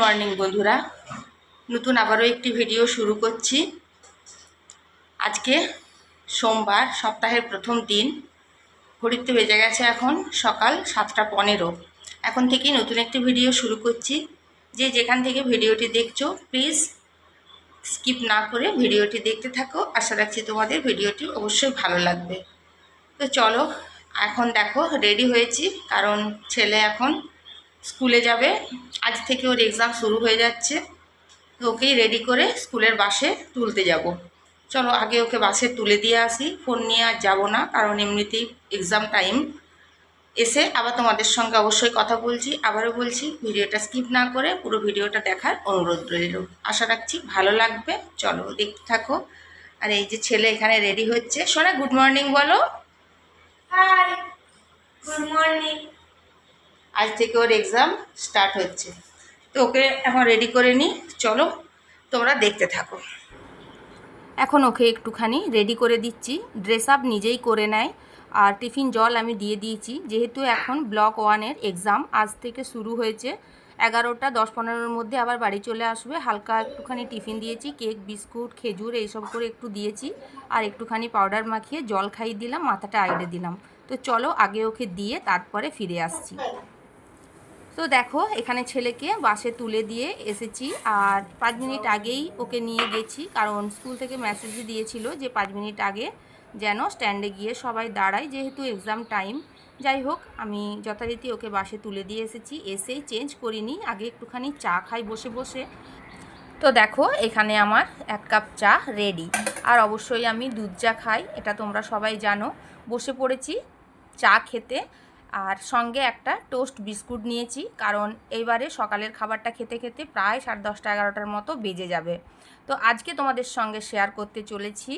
Morning, বন্ধুরা। নতুন আবারও একটি ভিডিও শুরু করছি। আজকে সোমবার, সপ্তাহের প্রথম দিন। ঘড়িতে বেজে গেছে এখন সকাল সাতটা পনেরো। এখন থেকেই নতুন একটি ভিডিও শুরু করছি। যে যেখান থেকে ভিডিওটি দেখছ, প্লিজ স্কিপ না করে ভিডিওটি দেখতে থাকো। আশা রাখছি তোমাদের ভিডিওটি অবশ্যই ভালো লাগবে। তো চলো, এখন দেখো, রেডি হয়েছি। কারণ ছেলে এখন স্কুলে যাবে। আজ থেকে ওর এক্সাম শুরু হয়ে যাচ্ছে। ওকেই রেডি করে স্কুলের বাসে তুলতে যাব। চলো, আগে ওকে বাসে তুলে দিয়ে আসি। ফোন নিয়ে আর যাব না, কারণ এমনিতেই এক্সাম টাইম এসে আবার তোমাদের সঙ্গে অবশ্যই কথা বলছি, আবারও বলছি, ভিডিওটা স্কিপ না করে পুরো ভিডিওটা দেখার অনুরোধ রইল। আশা রাখছি ভালো লাগবে। চলো, দেখতে থাকো। আর এই যে ছেলে এখানে রেডি হচ্ছে। সোনা গুড মর্নিং বলো। হাই গুড মর্নিং আজ থেকে ওর এক্সাম স্টার্ট হচ্ছে। তো ওকে এখন রেডি করে নিই। চলো, তোমরা দেখতে থাকো। এখন ওকে একটুখানি রেডি করে দিচ্ছি। ড্রেস আপ নিজেই করে নেয়। আর টিফিন জল আমি দিয়ে দিয়েছি। যেহেতু এখন ব্লক ওয়ানের এক্সাম আজ থেকে শুরু হয়েছে। এগারোটা, দশ পনেরোর মধ্যে আবার বাড়ি চলে আসবে। হালকা একটুখানি টিফিন দিয়েছি, কেক, বিস্কুট, খেজুর এইসব করে একটু দিয়েছি। আর একটুখানি পাউডার মাখিয়ে জল খাইয়ে দিলাম, মাথাটা আইড়ে দিলাম। তো চলো, আগে ওকে দিয়ে তারপরে ফিরে আসছি। তো দেখো, এখানে ছেলেকে বাসে তুলে দিয়ে এসেছি। আর পাঁচ মিনিট আগেই ওকে নিয়ে গেছি, কারণ স্কুল থেকে মেসেজই দিয়েছিল যে পাঁচ মিনিট আগে যেন স্ট্যান্ডে গিয়ে সবাই দাঁড়ায়, যেহেতু এক্সাম টাইম যাই হোক, আমি যথারীতি ওকে বাসে তুলে দিয়ে এসেছি। এসেই চেঞ্জ করিনি, আগে একটুখানি চা খাই বসে বসে। তো দেখো, এখানে আমার এক কাপ চা রেডি আর অবশ্যই আমি দুধ চা খাই, এটা তোমরা সবাই জানো। বসে পড়েছি চা খেতে। আর সঙ্গে একটা টোস্ট বিস্কুট নিয়েছি, কারণ এইবারে সকালের খাবারটা খেতে খেতে প্রায় সাড়ে দশটা এগারোটার মতো বেজে যাবে। তো আজকে তোমাদের সঙ্গে শেয়ার করতে চলেছি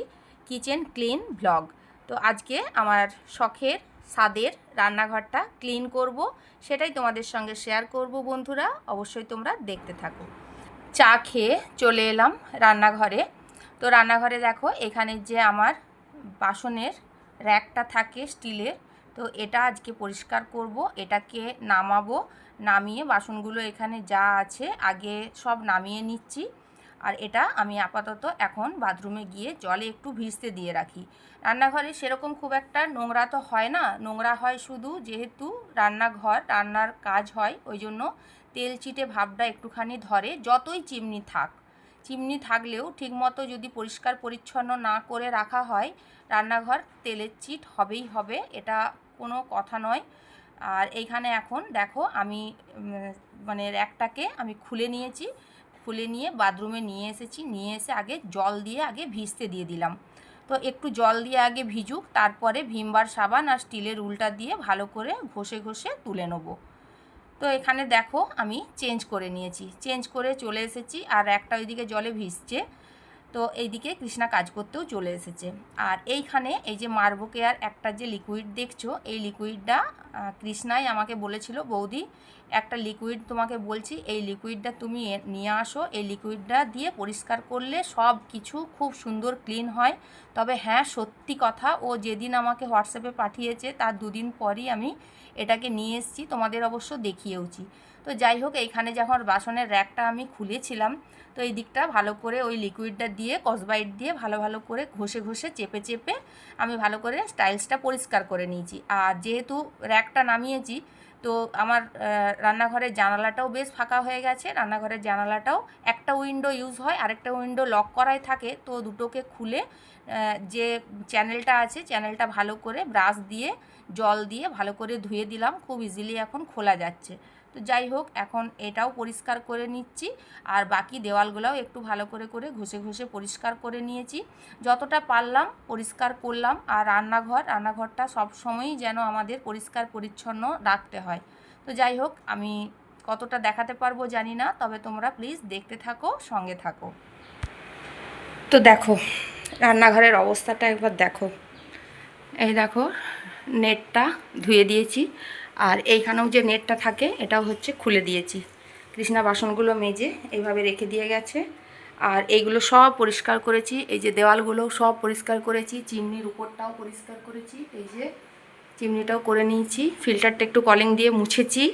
কিচেন ক্লিন ব্লগ। তো আজকে আমার শখের, স্বাদের রান্নাঘরটা ক্লিন করব, সেটাই তোমাদের সঙ্গে শেয়ার করব বন্ধুরা, অবশ্যই তোমরা দেখতে থাকো। চা খেয়ে চলে এলাম রান্নাঘরে। তো রান্নাঘরে দেখো, এখানে যে আমার বাসনের র্যাকটা থাকে স্টিলের তো এটা আজকে পরিষ্কার করব, এটাকে নামাবো, নামিয়ে বাসনগুলো এখানে যা আছে আগে সব নামিয়ে নিচ্ছি। আর এটা আমি আপাতত এখন বাথরুমে গিয়ে জলে একটু ভিজতে দিয়ে রাখি। রান্নাঘরে সেরকম খুব একটা নোংরা তো হয় না, নোংরা হয় শুধু যেহেতু রান্নাঘর, রান্নার কাজ হয়, ওই জন্য তেল চিটে ভাবটা একটুখানি ধরে, যতই চিমনি থাক। চিমনি থাকলেও ঠিকমতো যদি পরিষ্কার পরিচ্ছন্ন না করে রাখা হয়, রান্নাঘর তেলের চিট হবেই হবে, এটা কোনো কথা নয়। আর এইখানে এখন দেখো আমি মানে র্যাকটাকে আমি খুলে নিয়েছি, খুলে নিয়ে বাথরুমে নিয়ে এসেছি, নিয়ে এসে আগে জল দিয়ে আগে ভিজতে দিয়ে দিলাম। তো একটু জল দিয়ে আগে ভিজুক, তারপরে ভিমবার সাবান আর স্টিলের উল্টা দিয়ে ভালো করে ঘষে ঘষে তুলে নেব। তো এখানে দেখো আমি চেঞ্জ করে নিয়েছি। চেঞ্জ করে চলে এসেছি আর একটা ওইদিকে জলে ভিজছে। তো এইদিকে কৃষ্ণা কাজ করতেও চলে এসেছে। আর এইখানে এই যে মার্বো কেয়ার একটা যে লিকুইড দেখছ, এই লিকুইডটা কৃষ্ণাই আমাকে বলেছিল, বৌদি একটা লিকুইড তোমাকে বলছি, এই লিকুইডটা তুমি নিয়ে আসো, এই লিকুইডটা দিয়ে পরিষ্কার করলে সব কিছু খুব সুন্দর ক্লিন হয়। তবে হ্যাঁ সত্যি কথা, ও যেদিন আমাকে হোয়াটসঅ্যাপে পাঠিয়েছে, তার দুদিন পরই আমি এটাকে নিয়ে এসেছি, তোমাদের অবশ্য দেখিয়েওছি। তো যাই হোক, এইখানে যখন বাসনের র্যাকটা আমি খুলেছিলাম, তো এই দিকটা ভালো করে ওই লিকুইডটা দিয়ে কসবাইট দিয়ে ভালো ভালো করে ঘষে ঘষে চেপে চেপে আমি ভালো করে স্টাইলসটা পরিষ্কার করে নিয়েছি। আর যেহেতু র্যাকটা নামিয়েছি তো আমার রান্নাঘরের জানালাটাও বেশ ফাঁকা হয়ে গেছে। রান্নাঘরের জানালাটাও একটা উইন্ডো ইউজ হয়, আরেকটা উইন্ডো লক করাই থাকে। তো দুটোকে খুলে যে চ্যানেলটা আছে, চ্যানেলটা ভালো করে ব্রাশ দিয়ে, জল দিয়ে ভালো করে ধুয়ে দিলাম। খুব ইজিলি এখন খোলা যাচ্ছে। তো যাই হোক, এখন এটাও পরিষ্কার করে নিচ্ছি। আর বাকি দেওয়ালগুলোও একটু ভালো করে করে ঘষে ঘষে পরিষ্কার করে নিয়েছি। যতটা পারলাম পরিষ্কার করলাম। আর রান্নাঘর, রান্নাঘরটা সব সময়ই যেন আমাদের পরিষ্কার, পরিচ্ছন্ন রাখতে হয়। তো যাই হোক, আমি কতটা দেখাতে পারব জানি না, তবে তোমরা প্লিজ দেখতে থাকো, সঙ্গে থাকো। তো দেখো, রান্নাঘরের অবস্থাটা একবার দেখো। এই দেখো, নেটটা ধুয়ে দিয়েছি। আর এইখানেও যে নেটটা থাকে, এটাও হচ্ছে খুলে দিয়েছি। কৃষ্ণা বাসনগুলো মেজে এইভাবে রেখে দিয়ে গেছে। আর এইগুলো সব পরিষ্কার করেছি, এই যে দেওয়ালগুলো সব পরিষ্কার করেছি, চিমনির উপরটাও পরিষ্কার করেছি, এই যে চিমনিটাও করে নিয়েছি। ফিল্টারটা একটু কলিং দিয়ে মুছেছি।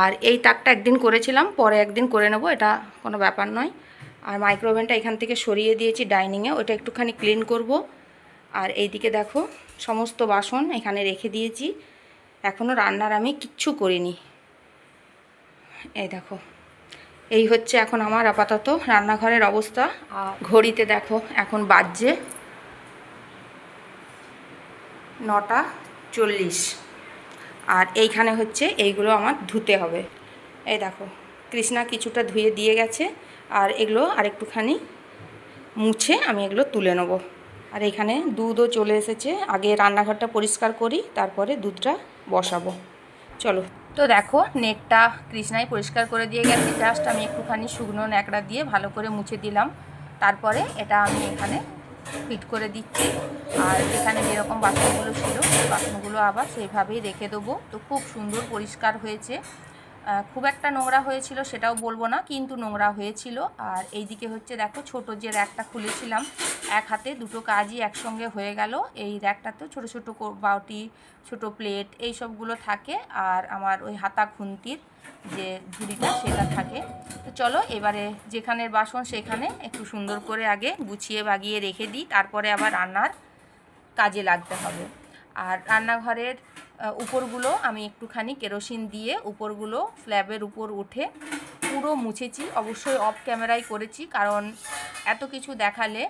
আর এই তাকটা একদিন করেছিলাম, পরে একদিন করে নেব, এটা কোনো ব্যাপার নয়। আর মাইক্রোওভেনটা এখান থেকে সরিয়ে দিয়েছি ডাইনিংয়ে, ওটা একটুখানি ক্লিন করব। আর এইদিকে দেখো, সমস্ত বাসন এখানে রেখে দিয়েছি। এখনও রান্নার আমি কিচ্ছু করিনি। এই দেখো, এই হচ্ছে এখন আমার আপাতত রান্নাঘরের অবস্থা। ঘড়িতে দেখো, এখন বাজছে নটা চল্লিশ। আর এইখানে হচ্ছে এইগুলো আমার ধুতে হবে। এই দেখো, কৃষ্ণা কিছুটা ধুয়ে দিয়ে গেছে। আর এগুলো আরেকটুখানি মুছে আমি এগুলো তুলে নেব। আর এখানে দুধও চলে এসেছে। আগে রান্নাঘরটা পরিষ্কার করি, তারপরে দুধটা বসাবো। চলো। তো দেখো, নেটটা কৃষ্ণাই পরিষ্কার করে দিয়ে গেছে। জাস্ট আমি একটুখানি শুকনো ন্যাকড়া দিয়ে ভালো করে মুছে দিলাম। তারপরে এটা আমি এখানে ফিট করে দিচ্ছি। আর এখানে যেরকম বাসনগুলো ছিল, বাসনগুলো আবার সেইভাবেই রেখে দেবো। তো খুব সুন্দর পরিষ্কার হয়েছে। খুব একটা নোংরা হয়েছিল সেটাও বলব না, কিন্তু নোংরা হয়েছিল। আর এইদিকে হচ্ছে দেখো, ছোট যে র্যাকটা খুলেছিলাম, এক হাতে দুটো কাজই একসঙ্গে হয়ে গেল। এই র্যাকটাতেও ছোট ছোট কো- বাউটি, ছোট প্লেট, এই সবগুলো থাকে। আর আমার ওই হাতা খুন্তির যে ঝুড়িটা সেটা থাকে। তো চলো, এবারে যেখানের বাসন সেখানে একটু সুন্দর করে আগে গুছিয়ে বাগিয়ে রেখে দিই। তারপরে আবার রান্নার কাজে লাগতে হবে। আর রান্নাঘরের উপরগুলো আমি একটুখানি কেরোসিন দিয়ে উপরগুলো স্ল্যাবের উপর উঠে পুরো মুছেছি। অবশ্যই অফ ক্যামেরায় করেছি কারণ এত কিছু দেখালে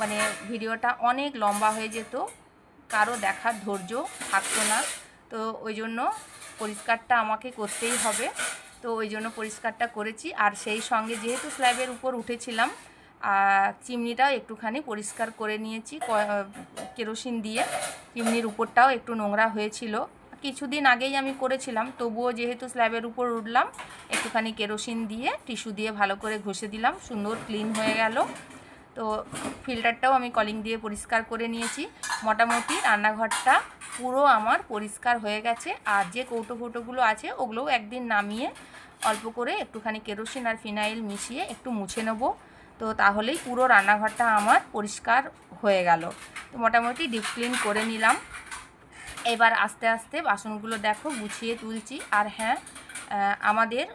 মানে ভিডিওটা অনেক লম্বা হয়ে যেত। কারও দেখার ধৈর্য থাকতো না। তো ওই জন্য পরিষ্কারটা আমাকে করতেই হবে। তো ওই জন্য পরিষ্কারটা করেছি। আর সেই সঙ্গে যেহেতু স্ল্যাবের উপর উঠেছিলাম চিমনিটাও একটুখানি পরিষ্কার করে নিয়েছি কেরোসিন দিয়ে। চিমনির উপরটাও একটু নোংরা হয়েছিল। কিছুদিন আগেই আমি করেছিলাম, তবুও যেহেতু স্ল্যাবের উপর উঠলাম, একটুখানি কেরোসিন দিয়ে, টিস্যু দিয়ে ভালো করে ঘষে দিলাম, সুন্দর ক্লিন হয়ে গেল। তো ফিল্টারটাও আমি কলিং দিয়ে পরিষ্কার করে নিয়েছি। মোটামুটি রান্নাঘরটা পুরো আমার পরিষ্কার হয়ে গেছে, আর যে কৌটো ফৌটোগুলো আছে, ওগুলোও একদিন নামিয়ে অল্প করে একটুখানি কেরোসিন আর ফিনাইল মিশিয়ে একটু মুছে নেব। তো তাহলেই পুরো রান্নাঘরটা আমার পরিষ্কার হয়ে গেল। তো মোটামুটি ডিপ ক্লিন করে নিলাম। এবার আস্তে আস্তে বাসনগুলো দেখো গুছিয়ে তুলছি। আর হ্যাঁ আমাদের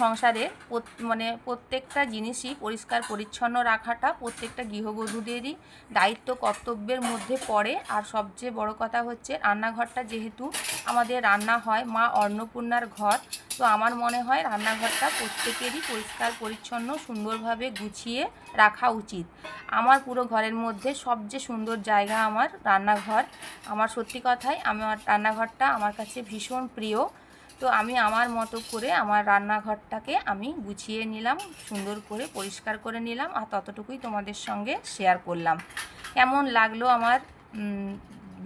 সংসারে মানে প্রত্যেকটা জিনিসই পরিষ্কার, পরিচ্ছন্ন রাখাটা প্রত্যেকটা গৃহবধূদেরই দায়িত্ব, কর্তব্যের মধ্যে পড়ে। আর সবচেয়ে বড় কথা হচ্ছে, রান্নাঘরটা যেহেতু আমাদের রান্না হয়, মা অন্নপূর্ণার ঘর, তো আমার মনে হয় রান্নাঘরটা প্রত্যেকেরই পরিষ্কার, পরিচ্ছন্ন, সুন্দরভাবে গুছিয়ে রাখা উচিত। আমার পুরো ঘরের মধ্যে সবচেয়ে সুন্দর জায়গা আমার রান্নাঘর। আমার সত্যি কথাই আমার রান্নাঘরটা আমার কাছে ভীষণ প্রিয়। তো আমি আমার মতো করে আমার রান্নাঘরটাকে আমি গুছিয়ে নিলাম, সুন্দর করে পরিষ্কার করে নিলাম আর ততটুকুই তোমাদের সঙ্গে শেয়ার করলাম। কেমন লাগল আমার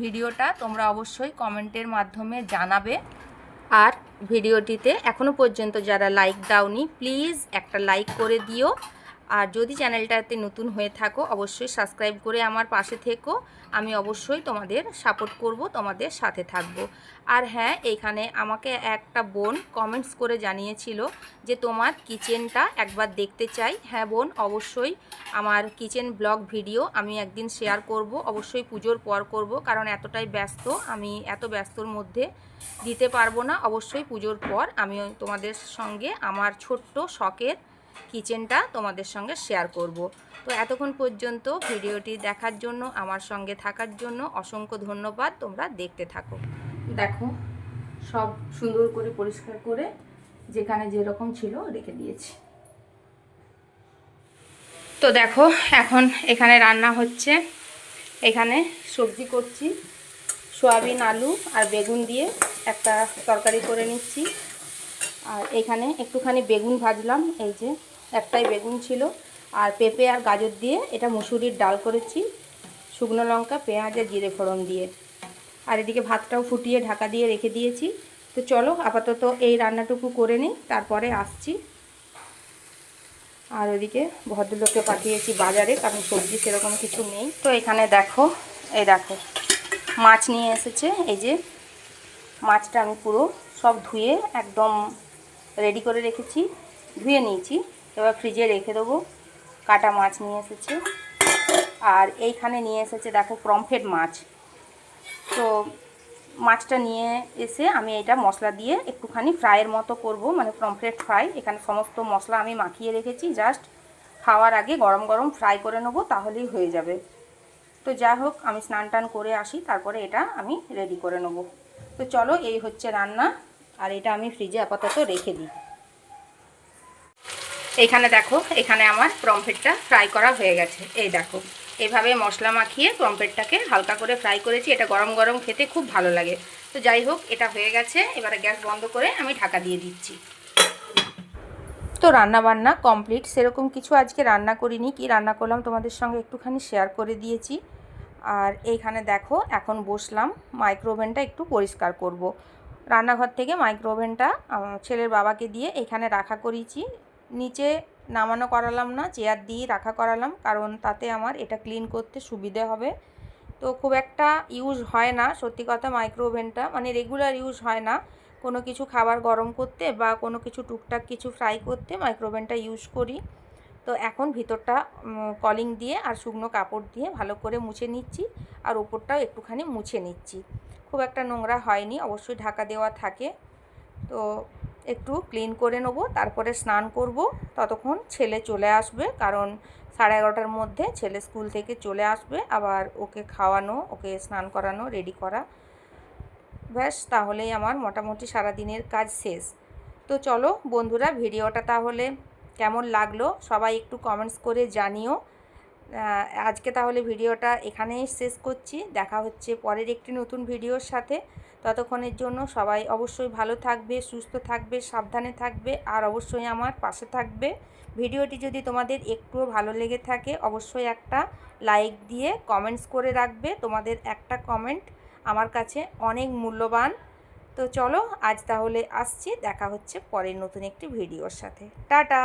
ভিডিওটা তোমরা অবশ্যই কমেন্টের মাধ্যমে জানাবে। আর ভিডিওটিতে এখনও পর্যন্ত যারা লাইক দাওনি প্লিজ একটা লাইক করে দিও। আর যদি চ্যানেলটাতে নতুন হয়ে থাকো, অবশ্যই সাবস্ক্রাইব করে আমার পাশে থেকো। আমি অবশ্যই তোমাদের সাপোর্ট করব, তোমাদের সাথে থাকব। আর হ্যাঁ এইখানে আমাকে একটা বোন কমেন্টস করে জানিয়েছিল যে তোমার কিচেনটা একবার দেখতে চাই। হ্যাঁ বোন, অবশ্যই আমার কিচেন ব্লগ ভিডিও আমি একদিন শেয়ার করব, অবশ্যই পুজোর পর করব, কারণ এতটাই ব্যস্ত, আমি এত ব্যস্তর মধ্যে দিতে পারব না। অবশ্যই পুজোর পর আমি তোমাদের সঙ্গে আমার ছোট্ট শখের কিচেনটা তোমাদের সঙ্গে শেয়ার করব। তো এতক্ষণ পর্যন্ত ভিডিওটি দেখার জন্য আমার সঙ্গে থাকার জন্য অসংখ্য ধন্যবাদ তোমরা দেখতে থাকো। দেখো সব সুন্দর করে পরিষ্কার করে যেখানে যেরকম ছিল রেখে দিয়েছি। তো দেখো এখন এখানে রান্না হচ্ছে। এখানে সবজি করছি সয়াবিন আলু আর বেগুন দিয়ে একটা তরকারি করে নিচ্ছি। আর এখানে একটুখানি বেগুন ভাজলাম এই যে একটাই বেগুন ছিল। আর পেঁপে আর গাজর দিয়ে এটা মুসুরির ডাল করেছি। শুকনো লঙ্কা, পেঁয়াজ আর জিরে ফোড়ন দিয়ে। আর এদিকে ভাতটাও ফুটিয়ে ঢাকা দিয়ে রেখে দিয়েছি। তো চলো আপাতত এই রান্নাটুকু করে নিই, তারপরে আসছি। আর ওদিকে ভদ্রলোককে পাঠিয়েছি বাজারে, কারণ সবজি সেরকম কিছু নেই। তো এখানে দেখো, এই দেখো, মাছ নিয়ে এসেছে। এই যে মাছটা আমি পুরো সব ধুয়ে একদম রেডি করে রেখেছি, ধুয়ে নিয়েছি। এবার ফ্রিজে রেখে দেবো। কাটা মাছ নিয়ে এসেছে। আর এইখানে নিয়ে এসেছে, দেখো প্রমফেট মাছ। তো মাছটা নিয়ে এসে আমি এটা মশলা দিয়ে একটুখানি ফ্রাইয়ের মতো করব মানে পমফ্রেট ফ্রাই। এখানে সমস্ত মশলা আমি মাখিয়ে রেখেছি, জাস্ট খাওয়ার আগে গরম গরম ফ্রাই করে নেব, তাহলেই হয়ে যাবে। তো যা হোক, আমি স্নান টান করে আসি, তারপরে এটা আমি রেডি করে নেব। তো চলো, এই হচ্ছে রান্না। আর এটা আমি ফ্রিজে আপাতত রেখে দিই। এইখানে দেখো, এখানে আমার পমফ্রেটটা ফ্রাই করা হয়ে গেছে। এই দেখো এইভাবে মশলা মাখিয়ে পমফ্রেটটাকে হালকা করে ফ্রাই করেছি। এটা গরম গরম খেতে খুব ভালো লাগে। তো যাই হোক, এটা হয়ে গেছে। এবারে গ্যাস বন্ধ করে আমি ঢাকা দিয়ে দিচ্ছি। তো রান্না বান্না কমপ্লিট সেরকম কিছু আজকে রান্না করিনি। কি রান্না করলাম তোমাদের সঙ্গে একটুখানি শেয়ার করে দিয়েছি। আর এইখানে দেখো, এখন বসলাম। মাইক্রোওভেনটা একটু পরিষ্কার করব। রান্নাঘর থেকে মাইক্রোওভেনটা ছেলের বাবাকে দিয়ে এখানে রাখা করিয়েছি। নিচে নামানো করালাম না, চেয়ার দিয়ে রাখা করালাম, কারণ তাতে আমার এটা ক্লিন করতে সুবিধে হবে। তো খুব একটা ইউজ হয় না, সত্যি কথা মাইক্রোওভেনটা মানে রেগুলার ইউজ হয় না। কোনো কিছু খাবার গরম করতে বা কোনো কিছু টুকটাক কিছু ফ্রাই করতে মাইক্রোওভেনটা ইউজ করি। তো এখন ভিতরটা কলিং দিয়ে আর শুকনো কাপড় দিয়ে ভালো করে মুছে নিচ্ছি আর ওপরটাও একটুখানি মুছে নিচ্ছি। খুব একটা নোংরা হয়নি, অবশ্যই ঢাকা দেওয়া থাকে। তো একটু ক্লিন করে নেব, তারপরে স্নান করব। ততক্ষণ ছেলে চলে আসবে, কারণ সাড়ে এগারোটার মধ্যে ছেলে স্কুল থেকে চলে আসবে, আবার ওকে খাওয়ানো, ওকে স্নান করানো, রেডি করা। ব্যাস, তাহলেই আমার মোটামুটি সারা দিনের কাজ শেষ। তো চলো বন্ধুরা, ভিডিওটা তাহলে কেমন লাগল? সবাই একটু কমেন্টস করে জানিও। আজকে তাহলে ভিডিওটা এখানেই শেষ করছি। দেখা হচ্ছে পরের একটি নতুন ভিডিওর সাথে। ততক্ষণের জন্য সবাই অবশ্যই ভালো থাকবে, সুস্থ থাকবে, সাবধানে থাকবে আর অবশ্যই আমার পাশে থাকবে। ভিডিওটি যদি তোমাদের একটুও ভালো লেগে থাকে, অবশ্যই একটা লাইক দিয়ে কমেন্টস করে রাখবে। তোমাদের একটা কমেন্ট আমার কাছে অনেক মূল্যবান। তো চলো আজ তাহলে আসছি, দেখা হচ্ছে পরের নতুন একটি ভিডিওর সাথে। টাটা!